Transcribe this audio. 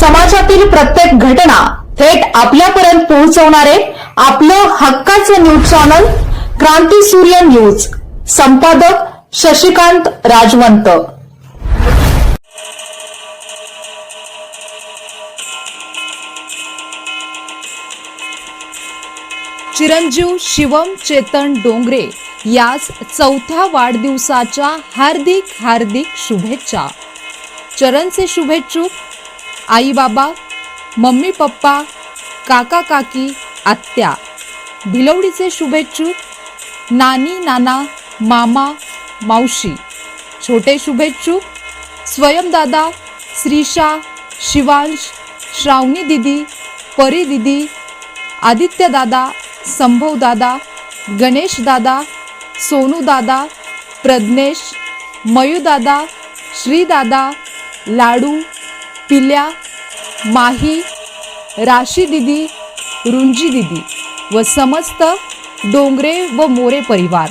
समाजातील प्रत्येक घटना थेट आपल्यापर्यंत पोहोचवणारे आपलं हक्काचं न्यूज चॅनल क्रांती सूर्य न्यूज. संपादक शशिकांत राजवंत. चिरंजीव शिवम चेतन डोंगरे यास चौथ्या वाढदिवसाच्या हार्दिक हार्दिक शुभेच्छा. चरणचे शुभेच्छुक आई बाबा मम्मी पप्पा काका काकी आत्या भिलवडीचे शुभेच्छुक नानी नाना मामा मावशी. छोटे शुभेच्छुक स्वयंदादा श्रीशा शिवांश श्रावणी दिदी परी दिदी आदित्य दादा संभव दादा गणेश दादा सोनू दादा प्रज्ञेश मयू दादा श्री दादा लाडू पिल्या माही राशी दिदी रुंजी दिदी व समस्त डोंगरे व मोरे परिवार.